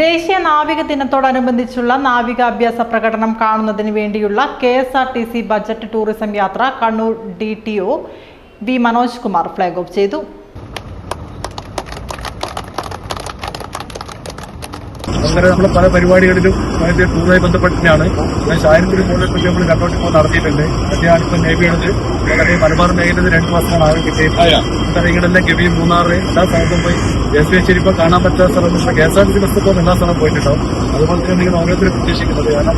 ദേശീയ നാവിക ദിനത്തോടനുബന്ധിച്ചുള്ള നാവികാഭ്യാസ പ്രകടനം കാണുന്നതിന് വേണ്ടിയുള്ള K S R T C budget tourism യാത്ര Kannur D T O V Manoj Kumar flag off ചെയ്തു. അങ്ങനെ നമ്മൾ പല പരിപാടികളിലും അതിന്റെ ടൂറുമായി ബന്ധപ്പെട്ടിട്ടാണ്. മുകളിൽ പറ്റി നമ്മൾ കണ്ടോട്ട് ഇപ്പോൾ നടത്തിയിട്ടുണ്ട്. മറ്റേ ഇപ്പം നേവിയാണത് വളരെ മലബാർ മേഖലയിൽ രണ്ട് മാസമാണ് ആകെ കിട്ടിയത്. സ്ഥലങ്ങളെല്ലാം ഗവി മൂന്നാറ് എല്ലാ സ്ഥലത്തും പോയി എസ് ശരി ഇപ്പോൾ കാണാൻ പറ്റാത്ത സ്ഥലം K S R T C bus ഇപ്പോൾ എല്ലാ സ്ഥലവും പോയിട്ടുണ്ടാവും. അതുപോലെ തന്നെ നിങ്ങൾ ഓരോരുത്തരും പ്രതീക്ഷിക്കുന്നത് കാരണം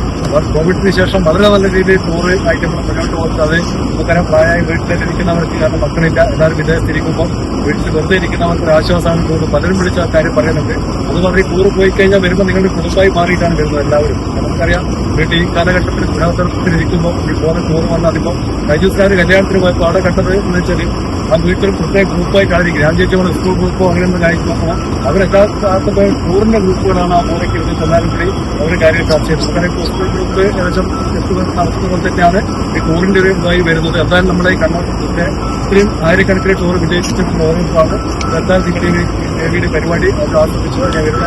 കോവിഡിന് ശേഷം വളരെ നല്ല രീതിയിൽ ടൂറ് ആയിട്ട് നമ്മൾ മുന്നോട്ട് പോകുന്നത് അത് നമുക്കറിയാം പ്രായമായി വീട്ടിലേക്ക് ഇരിക്കുന്നവർക്ക് കാരണം മക്കളില്ല. എല്ലാവരും വിദേശത്തിരിക്കുമ്പോൾ വീട്ടിൽ വെറുതെ ഇരിക്കുന്നവർക്ക് ഒരു ആശ്വാസമാണ് തോന്നുന്നു. പലരും വിളിച്ച കാര്യം പറയുന്നുണ്ട്. അതുപോലെ ഈ ടൂർ പോയി കഴിഞ്ഞാൽ വരുമ്പോൾ നിങ്ങളുടെ കുടുംബമായി മാറിയിട്ടാണ് വരുന്നത് എല്ലാവരും. നമുക്കറിയാം വീട്ടിൽ ഈ കാലഘട്ടത്തിൽ ഗൃഹസ്ഥലത്തിൽ ഇരിക്കുമ്പോൾ ഈ പോകുന്ന ടൂർ വന്നാൽ അതിപ്പോൾ കഴിഞ്ഞ കല്യാണത്തിന് പോയപ്പോൾ അവിടെ കണ്ടത് എന്ന് വെച്ചാൽ ആ വീട്ടിൽ പ്രത്യേക ഗ്രൂപ്പായി കാണിക്കും ഞാൻ ചോദിച്ചപ്പോൾ സ്കൂൾ ഗ്രൂപ്പോ അങ്ങനെയൊന്നും കാണിക്കുമ്പോൾ അവരെല്ലാ സ്ഥലത്തും ടൂറിന്റെ ഗ്രൂപ്പുകളാണ് ആ മോനയ്ക്ക് ഇരുന്ന് ചെന്നാലും കൂടി അവർ കാര്യം ചർച്ച ചെയ്തത് സ്കൂൾ ഗ്രൂപ്പ് ഏകദേശം നടത്തുന്നത് പോലെ തന്നെയാണ് ഈ ടൂറിന്റെ ഒരു ഇതായി വരുന്നത്. എന്തായാലും നമ്മുടെ ഈ കണ്ണൂർ ഇത്രയും ആയിരക്കണക്കിന് ടൂർ വിജയിച്ചിട്ടുള്ള ഓരോരുത്തരാണ്. എന്തായാലും നിങ്ങളുടെ ഈ പരിപാടി അവർ ആസ്വദിച്ചു ഞാൻ വരുന്ന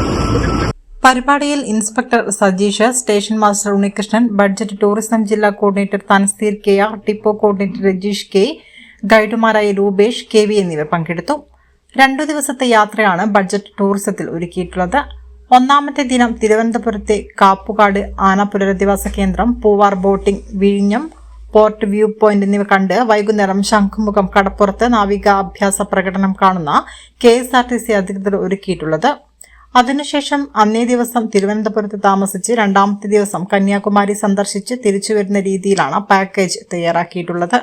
പരിപാടിയിൽ inspector Sajeesh station master Unnikrishnan budget tourism ജില്ലാ coordinator Thanastheer K R ടിപ്പോ coordinator Rajeesh K ഗൈഡുമാരായ രൂപേഷ് കെ വി എന്നിവർ പങ്കെടുത്തു. രണ്ടു ദിവസത്തെ യാത്രയാണ് ബഡ്ജറ്റ് ടൂറിസത്തിൽ ഒരുക്കിയിട്ടുള്ളത്. ഒന്നാമത്തെ ദിനം തിരുവനന്തപുരത്തെ കാപ്പുകാട് ആന പുനരധിവാസ കേന്ദ്രം പൂവാർ ബോട്ടിംഗ് വിഴിഞ്ഞം പോർട്ട് വ്യൂ പോയിന്റ് എന്നിവ കണ്ട് വൈകുന്നേരം ശംഖുമുഖം കടപ്പുറത്ത് നാവികാഭ്യാസ പ്രകടനം കാണുന്ന K S R T C അധികൃതർ ഒരുക്കിയിട്ടുള്ളത്. അതിനുശേഷം അന്നേ ദിവസം തിരുവനന്തപുരത്ത് താമസിച്ച് രണ്ടാമത്തെ ദിവസം കന്യാകുമാരി സന്ദർശിച്ച് തിരിച്ചു വരുന്ന രീതിയിലാണ് പാക്കേജ് തയ്യാറാക്കിയിട്ടുള്ളത്.